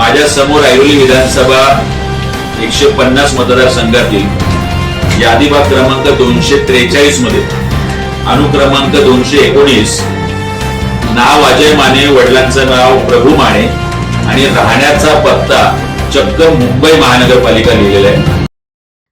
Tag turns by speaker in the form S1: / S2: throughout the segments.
S1: माझ्यासमोर ऐरोली विधानसभा एकशे पन्नास मतदारसंघातील यादीबाग क्रमांक दोनशे त्रेचाळीसमध्ये. अनुक्रमांक दोनशे एकोणीस. नाव अजय माने वडिलांचं नाव प्रभू माने आणि राहण्याचा पत्ता चक्क मुंबई महानगरपालिका लिहिलेला आहे.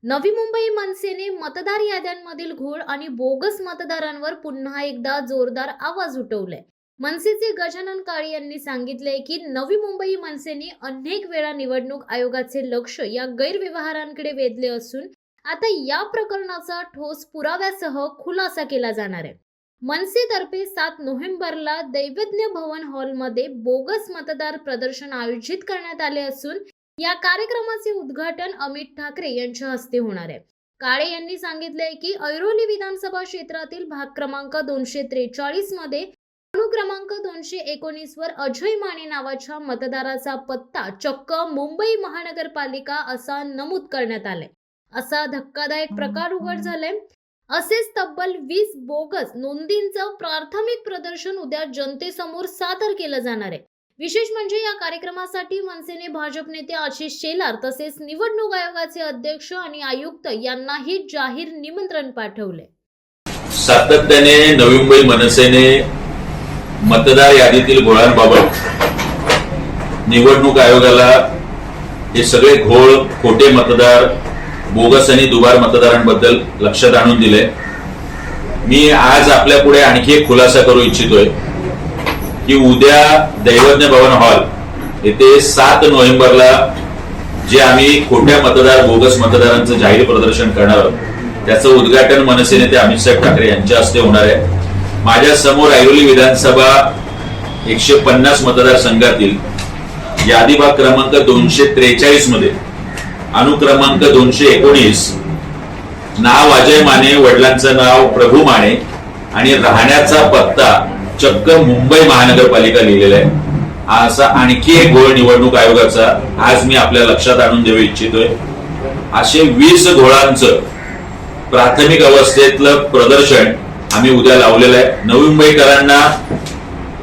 S2: नवी मुंबई मनसेने मतदार याद्यांमधील घोळ आणि बोगस मतदारांवर पुन्हा एकदा जोरदार आवाज उठवलाय. मनसेचे गजानन काळे यांनी सांगितले की नवी मुंबई मनसेने अनेक वेळा निवडणूक आयोगाचे लक्ष या गैरव्यवहारांकडे वेधले असून आता या प्रकरणाचा ठोस पुराव्यासह खुलासा केला जाणार आहे. मनसेतर्फे सात नोव्हेंबरला दैवज्ञ भवन हॉलमध्ये बोगस मतदार प्रदर्शन आयोजित करण्यात आले असून या कार्यक्रमाचे उद्घाटन अमित ठाकरे यांच्या हस्ते होणार आहे. काळे यांनी सांगितले की ऐरोली विधानसभा क्षेत्रातील भाग क्रमांक दोनशे त्रेचाळीसमध्ये क्रमांक दोनशे एकोणीस वर अजय माने नावाच्या मतदाराचा पत्ता चक्क मुंबई महानगरपालिका असा नमूद करण्यात आलाय. असा धक्कादायक प्रकार उघड झालाय. असेच तब्बल वीस बोगस नोंदींचं प्राथमिक प्रदर्शन उद्या जनतेसमोर सादर केलं जाणार आहे. विशेष म्हणजे या कार्यक्रमासाठी मनसेने भाजप नेते आशिष शेलार तसेच निवडणूक आयोगाचे अध्यक्ष आणि आयुक्त यांनाही जाहीर निमंत्रण पाठवले
S1: सातत्याने नवी मुंबई मनसेने मतदार यादीतील घोळांबाबत निवडणूक आयोगाला हे सगळे घोळ खोटे मतदार बोगस आणि दुबार मतदारांबद्दल लक्षात आणून दिले. मी आज आपल्या पुढे आणखी एक खुलासा करू इच्छितोय की उद्या दैवज्ञ भवन हॉल येथे सात नोव्हेंबरला जे आम्ही खोट्या मतदार बोगस मतदारांचं जाहीर प्रदर्शन करणार आहोत त्याचं उद्घाटन मनसे नेते अमितसाहेब ठाकरे यांच्या हस्ते होणार आहे. माझ्यासमोर ऐरोली विधानसभा एकशे पन्नास मतदारसंघातील यादी क्रमांक दोनशे त्रेचाळीसमध्ये अनुक्रमांक दोनशे एकोणीस नाव अजय माने वडिलांचं नाव प्रभू माने आणि राहण्याचा पत्ता चक्क मुंबई महानगरपालिका लिहिलेला आहे. हा असा आणखी एक घोळ निवडणूक आयोगाचा आज मी आपल्या लक्षात आणून देऊ इच्छितोय. असे वीस घोळांचं प्राथमिक अवस्थेतलं प्रदर्शन आम्ही उद्या लावलेला आहे. नवी मुंबईकरांना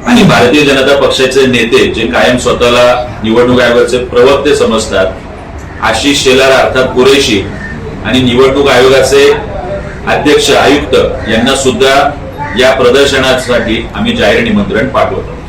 S1: आणि भारतीय जनता पक्षाचे नेते जे कायम स्वतःला निवडणूक आयोगाचे प्रवक्ते समजतात आशिष शेलार अर्थात कुरेशी आणि निवडणूक आयोगाचे अध्यक्ष आयुक्त यांना सुद्धा या प्रदर्शनासाठी आम्ही जाहीर निमंत्रण पाठवतो.